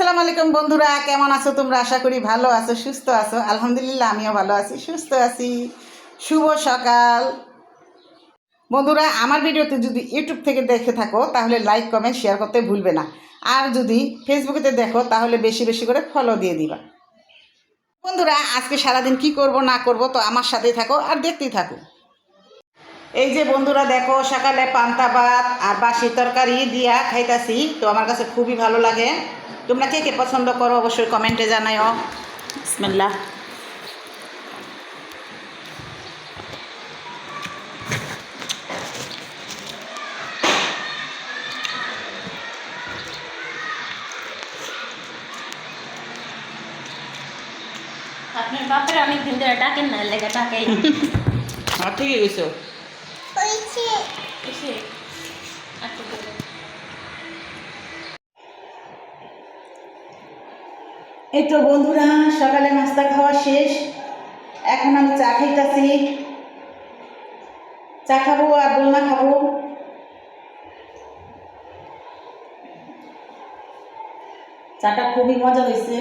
আসসালামু আলাইকুম বন্ধুরা, কেমন আছো তোমরা? আশা করি ভালো আছো, সুস্থ আছো। আলহামদুলিল্লাহ, আমিও ভালো আছি, সুস্থ আছি। শুভ সকাল। বন্ধুরা, আমার ভিডিওতে যদি ইউটিউব থেকে দেখে থাকো, তাহলে লাইক, কমেন্ট, শেয়ার করতে ভুলবে না। আর যদি ফেসবুকেতে দেখো, তাহলে বেশি বেশি করে ফলো দিয়ে দিবা। বন্ধুরা, আজকে সারাদিন কি করব, না করব, তো আমার সাথেই থাকো আর দেখতেই থাকো। এই যে বন্ধুরা দেখো সকালে পান্তা ভাত আর বাসি তরকারি দিয়া খাইতাছি তো আমার কাছে খুবই ভালো লাগে। তোমরা কে কে পছন্দ করো অবশ্যই কমেন্টে জানাইও। বিসমিল্লা আপনার বাপের অনেক দিন ধরে ডাকেন না লেগে ডাকাই। না। আমার ঠিকই গেছো এসে একটু বলো। এই তো বন্ধুরা সকালে নাস্তা খাওয়া শেষ। এখন আমি চা খাইতাছি। চা খাব আর দোলনা খাব। চাটা খুবই মজা হয়েছে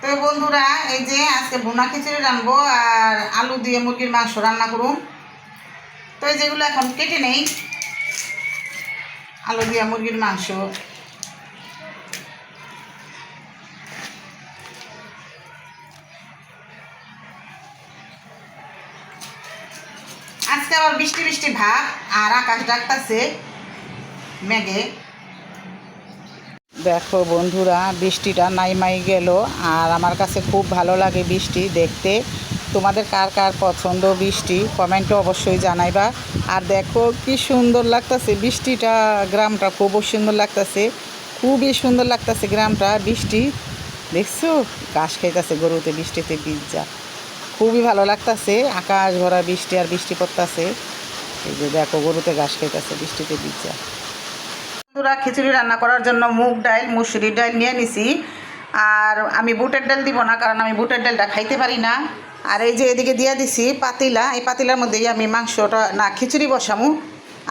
তো বন্ধুরা, এই যে আজকে ভুনা খিচুড়ি রানবো আর আলু দিয়ে মুরগির মাংস রান্না করুন তো এই যেগুলো এখন কেটে নেই, আলু দিয়ে মুরগির মাংস। আজকে আবার বৃষ্টি বৃষ্টি ভাব, আর আকাশ ডাকতাছে মেঘে। দেখো বন্ধুরা, বৃষ্টিটা নাইমাই গেল আর আমার কাছে খুব ভালো লাগে বৃষ্টি দেখতে। তোমাদের কার কার পছন্দ বৃষ্টি, কমেন্টে অবশ্যই জানাইবা। আর দেখো কি সুন্দর লাগতাছে বৃষ্টিটা, গ্রামটা খুব সুন্দর লাগতাছে, খুবই সুন্দর লাগতাছে গ্রামটা, বৃষ্টি। দেখছ? ঘাস খাইতেছে গরুতে বৃষ্টিতে পিজ্জা খুবই ভালো লাগতাছে, আকাশ ভরা বৃষ্টি আর বৃষ্টি পড়তাছে। এই যে দেখো গরুতে ঘাস খাইতেছে বৃষ্টিতে পিজ্জা বন্ধুরা খিচুড়ি রান্না করার জন্য মুগ ডাল, মুসুরি ডাল নিয়ে নিছি। আর আমি বুটের ডাল দিব না, কারণ আমি বুটের ডালটা খাইতে পারি না। আর এই যে এদিকে দিয়ে দিছি পাতিলা, এই পাতিলার মধ্যেই আমি মাংসটা না, খিচুড়ি বসামু।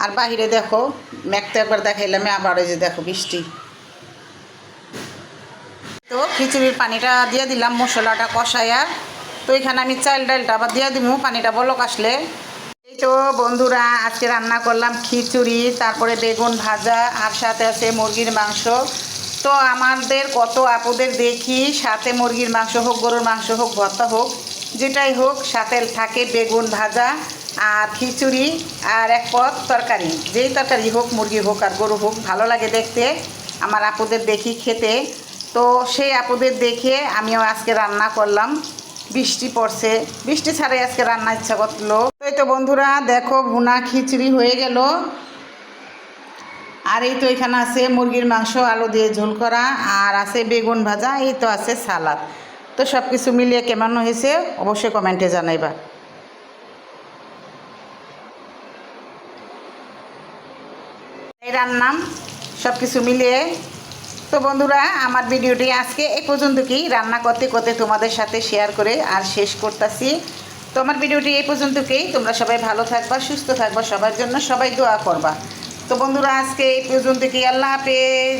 আর বাহিরে দেখো, ম্যাকটা একবার দেখাইলাম, আবার এই যে দেখো বৃষ্টি তো খিচুড়ির পানিটা দিয়ে দিলাম, মশলাটা কষাইয়া তো এখানে আমি চাল ডালটা আবার দিয়ে দিব পানিটা বলক আসলে। তো বন্ধুরা, আজকে রান্না করলাম খিচুড়ি, তারপরে বেগুন ভাজা, আর সাথে আছে মুরগির মাংস। তো আমাদের কত আপুদের দেখি, সাথে মুরগির মাংস হোক, গরুর মাংস হোক, ভর্তা হোক, যেটাই হোক, সাথে থাকে বেগুন ভাজা আর খিচুড়ি আর এক পদ তরকারি। যেই তরকারি হোক, মুরগি হোক আর গরু হোক, ভালো লাগে দেখতে। আমার আপুদের দেখি খেতে। তো সেই আপুদের দেখে আমিও আজকে রান্না করলাম। বৃষ্টি পড়ছে। বৃষ্টি ছাড়াই আজকে রান্না ইচ্ছা করল। তো এই তো বন্ধুরা, দেখো ভুনা খিচুড়ি হয়ে গেল। আর এই তো এখানে আছে মুরগির মাংস, আলু দিয়ে ঝোল করা, আর আছে বেগুন ভাজা, এই তো আছে সালাদ। তো সব কিছু মিলিয়ে কেমন হয়েছে, অবশ্যই কমেন্টে জানাইবা। এই রান্নাম সব কিছু মিলিয়ে তো বন্ধুরা, আমার ভিডিওটি আজকে এ পর্যন্ত কি? রান্না করতে করতে তোমাদের সাথে শেয়ার করে আর শেষ করতেছি। তো আমার ভিডিওটি এই পর্যন্তকেই তোমরা সবাই ভালো থাকবা, সুস্থ থাকবা, সবার জন্য সবাই দোয়া করবা। তো বন্ধুরা, আজকে এই পর্যন্ত কি? আল্লাহ হাফেজ।